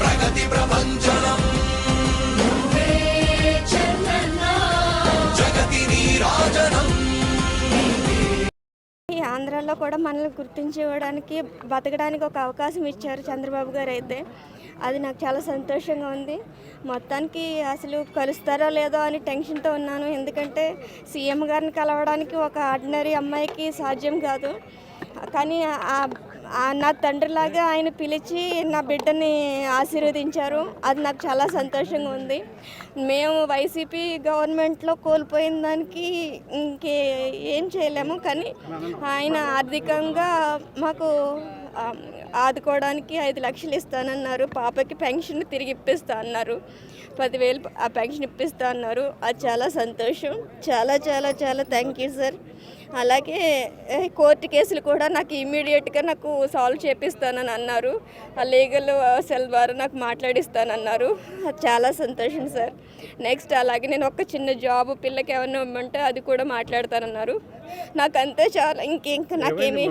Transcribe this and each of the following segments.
ప్రగతి ప్రపంచనం. జగతి నీరాజనం. ఈ ఆంధ్రాలో కూడా మనల్ని గుర్తించేవడానికి బతకడానికి ఒక అవకాశం ఇచ్చారు చంద్రబాబు గారు అయితే. అది నాకు చాలా సంతోషంగా ఉంది. మొత్తానికి అసలు కలుస్తారో లేదో అని టెన్షన్తో ఉన్నాను. ఎందుకంటే సీఎం గారిని కలవడానికి ఒక ఆర్డినరీ అమ్మాయికి సాధ్యం కాదు. కానీ ఆ నా తండ్రిలాగా ఆయన పిలిచి నా బిడ్డని ఆశీర్వదించారు. అది నాకు చాలా సంతోషంగా ఉంది. మేము వైసీపీ గవర్నమెంట్లో కోల్పోయిన దానికి ఇంకే ఏం చేయలేము కానీ ఆయన ఆర్థికంగా మాకు ఆదుకోవడానికి ఐదు లక్షలు ఇస్తానన్నారు. పాపకి పెన్షన్ తిరిగి ఇప్పిస్తా అన్నారు. పదివేలు ఆ పెన్షన్ ఇప్పిస్తా అన్నారు. అది చాలా సంతోషం. చాలా చాలా చాలా థ్యాంక్ యూ సార్ అలాగే కోర్టు కేసులు కూడా నాకు ఇమీడియట్గా నాకు సాల్వ్ చేపిస్తానని అన్నారు. ఆ లీగల్ సెల్ ద్వారా నాకు మాట్లాడిస్తానన్నారు అది చాలా సంతోషం సార్ నెక్స్ట్ అలాగే నేను ఒక చిన్న జాబ్ పిల్లకి ఏమన్నా ఇమ్మంటే అది కూడా మాట్లాడతానన్నారు. నాకు అంతే చాలా. ఇంక నాకేమీ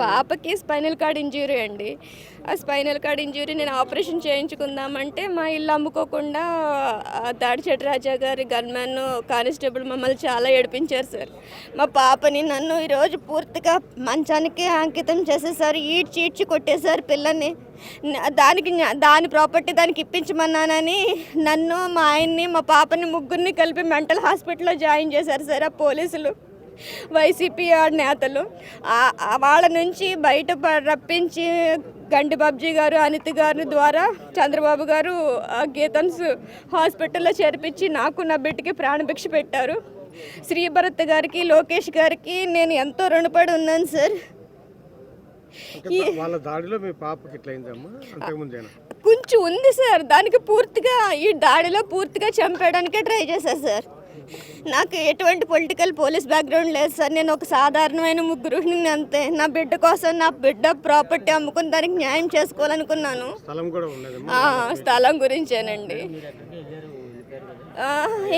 పాపకి స్పైనల్ కార్డ్ ఇంజ్యూరీ అండి. ఆ స్పైనల్ కార్డ్ ఇంజ్యూరీ నేను ఆపరేషన్ చేయించుకుందామంటే మా ఇల్లు అమ్ముకోకుండా దాడిచెట్టు రాజా గారి గన్మెన్ కానిస్టేబుల్ మమ్మల్ని చాలా ఏడిపించారు సార్. మా పాపని నన్ను ఈరోజు పూర్తిగా మంచానికి అంకితం చేసేసారు ఈడ్చి ఈడ్చి కొట్టేశారు పిల్లని. దానికి దాని ప్రాపర్టీ దానికి ఇప్పించమన్నానని నన్ను మా ఆయన్ని మా పాపని ముగ్గురిని కలిపి మెంటల్ హాస్పిటల్లో జాయిన్ చేశారు సార్ ఆ పోలీసులు. వైసీపీ నేతలు. వాళ్ళ నుంచి బయట రప్పించి గండి బాబ్జీ గారు అనిత్ గారి ద్వారా చంద్రబాబు గారు గీతన్స్ హాస్పిటల్లో చేర్పించి నాకు నా బిడ్డకి ప్రాణభిక్ష పెట్టారు. శ్రీభరత్ గారికి లోకేష్ గారికి నేను ఎంతో రుణపడి ఉన్నాను సార్. వాళ్ళ దాడిలో మీ పాపకి అంతకుముందేనా? కొంచెం ఉంది సార్. దానికి పూర్తిగా ఈ దాడిలో పూర్తిగా చంపేయడానికే ట్రై చేశారు సార్. నాకు ఎటువంటి పొలిటికల్ పోలీస్ బ్యాక్గ్రౌండ్ లేదు సార్. నేను ఒక సాధారణమైన ముగ్గురుని అంతే. నా బిడ్డ కోసం నా బిడ్డ ప్రాపర్టీ అమ్ముకుని దానికి న్యాయం చేసుకోవాలనుకున్నాను. స్థలం గురించేనండి.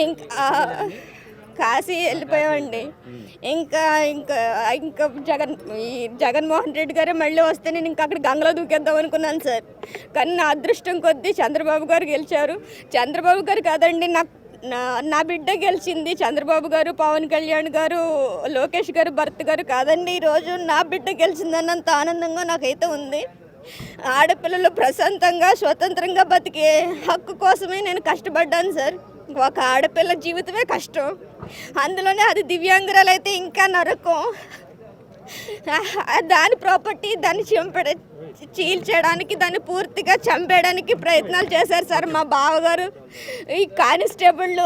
ఇంకా కాశీ వెళ్ళిపోయామండి. ఇంకా ఇంకా ఇంకా జగన్ ఈ జగన్మోహన్ రెడ్డి గారే మళ్ళీ వస్తే నేను ఇంకా అక్కడ గంగలో దూకేద్దాం అనుకున్నాను సార్. కానీ నా అదృష్టం కొద్దీ చంద్రబాబు గారు గెలిచారు. చంద్రబాబు గారు కాదండి నాకు నా నా బిడ్డ గెలిచింది చంద్రబాబు గారు పవన్ కళ్యాణ్ గారు లోకేష్ గారు భరత్ గారు కాదండి. ఈరోజు నా బిడ్డ గెలిచిందన్నంత ఆనందంగా నాకైతే ఉంది. ఆడపిల్లలు ప్రశాంతంగా స్వతంత్రంగా బతికే హక్కు కోసమే నేను కష్టపడ్డాను సార్. ఒక ఆడపిల్ల జీవితమే కష్టం. అందులోనే అది దివ్యాంగురాలు అయితే ఇంకా నరకం. దాని ప్రాపర్టీ దాన్ని చంపడ చీల్చడానికి దాన్ని పూర్తిగా చంపేయడానికి ప్రయత్నాలు చేశారు సార్ మా బావగారు. ఈ కానిస్టేబుల్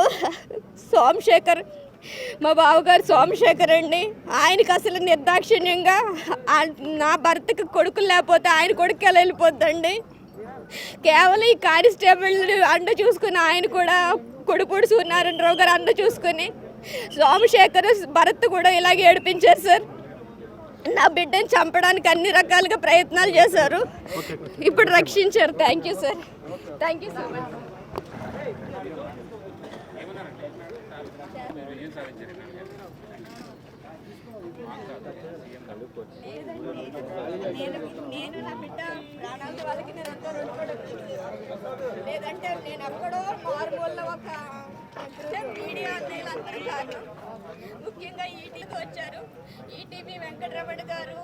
సోమశేఖర్ మా బావగారు సోమశేఖర్ అండి. ఆయనకి అసలు నిర్దాక్షిణ్యంగా నా భర్తకి కొడుకులు లేకపోతే ఆయన కొడుకు ఎలా వెళ్ళిపోద్దండి? కేవలం ఈ కానిస్టేబుల్ అండ చూసుకుని ఆయన కూడా కొడుపూడి సూర్యనారాయణరావు గారు అండ చూసుకుని సోమశేఖర్ భరత్ కూడా ఇలాగే ఏడిపించారు సార్. నా బిడ్డని చంపడానికి అన్ని రకాలుగా ప్రయత్నాలు చేశారు. ఇప్పుడు రక్షించారు. Thank you sir thank you so much నేను నా బిడ్డ ప్రాణాలతో వాళ్ళకి నేను అంతా రుణపడి లేదంటే నేను ఎక్కడో మార్మూల్లో ఒక మీడియా అన్నయ్యలందరూ కాదు. ముఖ్యంగా ఈటీవీ వచ్చారు. ఈటీవీ వెంకటరమణ గారు